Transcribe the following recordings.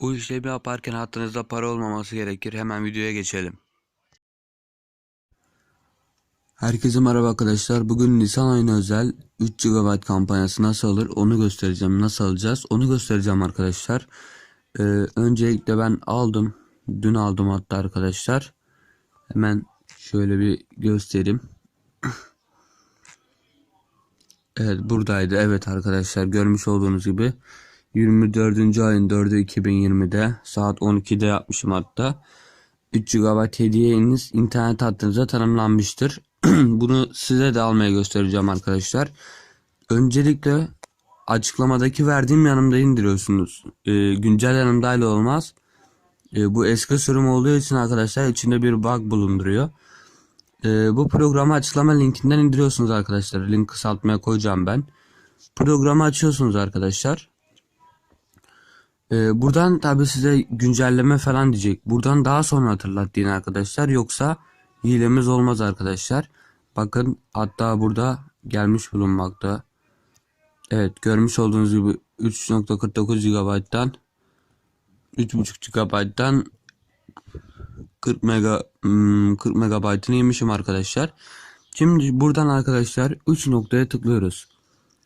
Bu işlemi yaparken hattınızda para olmaması gerekir. Hemen videoya geçelim. Herkese merhaba arkadaşlar. Bugün Nisan ayına özel 3 GB kampanyası nasıl alır onu göstereceğim. Nasıl alacağız onu göstereceğim arkadaşlar. Ee, öncelikle ben aldım. Dün aldım hatta arkadaşlar. Hemen şöyle bir göstereyim. Evet buradaydı. Evet arkadaşlar görmüş olduğunuz gibi 24. ayın 4'ü 2020'de saat 12'de yapmışım hatta. 3 GB hediyeniz internet hattınıza tanımlanmıştır. Bunu size de almaya göstereceğim arkadaşlar. Öncelikle açıklamadaki verdiğim yanımda indiriyorsunuz. Ee, güncel yanımdayla olmaz. Ee, bu eski sürüm olduğu için arkadaşlar içinde bir bug bulunduruyor. Ee, bu programı açıklama linkinden indiriyorsunuz arkadaşlar. Link kısaltmaya koyacağım ben. Programı açıyorsunuz arkadaşlar. Ee, buradan tabi size güncelleme falan diyecek. Buradan daha sonra hatırlat arkadaşlar. Yoksa hilemiz olmaz arkadaşlar. Bakın hatta burada gelmiş bulunmakta. Evet görmüş olduğunuz gibi 3.49 GB'dan 3.5 GB'dan 40 mega hmm, 40 megabaytını yemişim arkadaşlar. Şimdi buradan arkadaşlar 3 noktaya tıklıyoruz.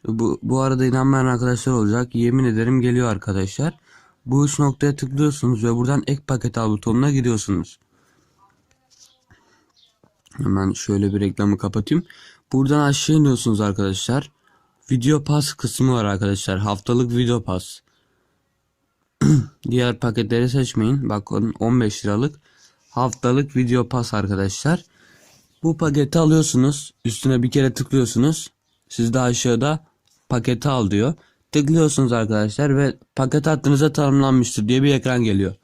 Bu, bu arada inanmayan arkadaşlar olacak. Yemin ederim geliyor arkadaşlar. Bu üç noktaya tıklıyorsunuz ve buradan ek paket al butonuna giriyorsunuz. Hemen şöyle bir reklamı kapatayım. Buradan aşağı iniyorsunuz arkadaşlar. Video pas kısmı var arkadaşlar. Haftalık video pas. Diğer paketleri seçmeyin. Bakın 15 liralık haftalık video pas arkadaşlar. Bu paketi alıyorsunuz. Üstüne bir kere tıklıyorsunuz. Sizde aşağıda paketi al diyor. Tıklıyorsunuz arkadaşlar ve paket hattınıza tanımlanmıştır diye bir ekran geliyor.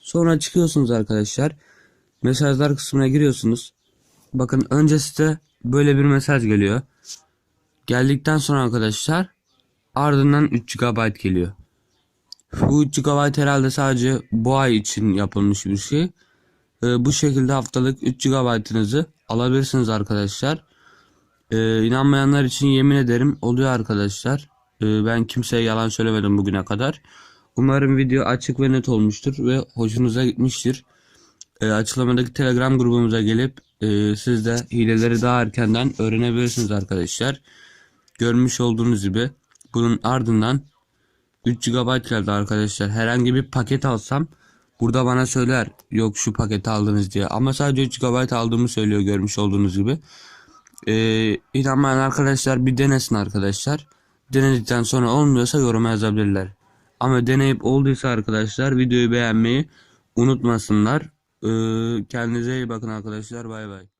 Sonra çıkıyorsunuz arkadaşlar. Mesajlar kısmına giriyorsunuz. Bakın önce size böyle bir mesaj geliyor. Geldikten sonra arkadaşlar ardından 3 GB geliyor. Bu 3 GB herhalde sadece bu ay için yapılmış bir şey. Ee, bu şekilde haftalık 3 GB'ınızı alabilirsiniz arkadaşlar. Ee, inanmayanlar için yemin ederim oluyor arkadaşlar. Ee, ben kimseye yalan söylemedim bugüne kadar. Umarım video açık ve net olmuştur ve hoşunuza gitmiştir. Ee, açıklamadaki telegram grubumuza gelip e, siz de hileleri daha erkenden öğrenebilirsiniz arkadaşlar. Görmüş olduğunuz gibi bunun ardından 3 GB geldi arkadaşlar. Herhangi bir paket alsam burada bana söyler yok şu paketi aldınız diye. Ama sadece 3 GB aldığımı söylüyor görmüş olduğunuz gibi. Ee, inanmayan arkadaşlar bir denesin arkadaşlar. Denedikten sonra olmuyorsa yoruma yazabilirler. Ama deneyip olduysa arkadaşlar videoyu beğenmeyi unutmasınlar. Ee, kendinize iyi bakın arkadaşlar. Bay bay.